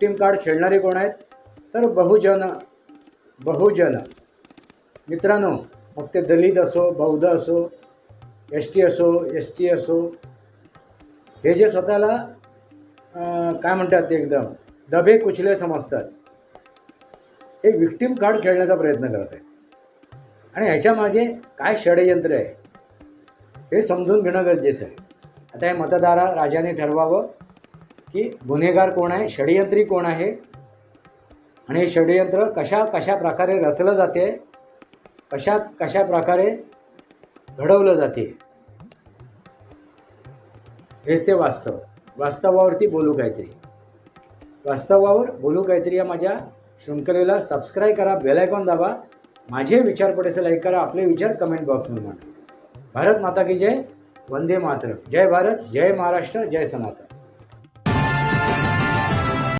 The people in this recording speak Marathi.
टीम कार्ड खेळणारे कोण आहेत? तर बहुजन बहुजन. मित्रांनो मग ते दलित असो बौद्ध असो एस टी असो एस टी असो हे जे स्वतःला काय म्हणतात ते एकदम दबे कुचले समजतात. हे विक्टीम कार्ड खेळण्याचा प्रयत्न करत आहे आणि ह्याच्यामागे काय षडयंत्र आहे? हे समजून घेणं गरजेचं आहे. आता हे मतदारा राजाने ठरवावं. की गुन्हेगार कोण आहे षडयंत्री कोण आहे आणि हे षडयंत्र कशा कशा प्रकारे रचलं जाते कशा कशा प्रकारे घडवलं जाते हेच ते वास्तव. वास्तवावरती बोलू काहीतरी. वास्तवावर बोलू काहीतरी या माझ्या शृंखलेला. सबस्क्राईब करा बेलायकॉन दाबा. माझे विचार पडेसे लाईक करा आपले विचार कमेंट बॉक्समध्ये मांडा. भारत माता की जय वंदे मातरम. जय भारत जय महाराष्ट्र जय सनातन.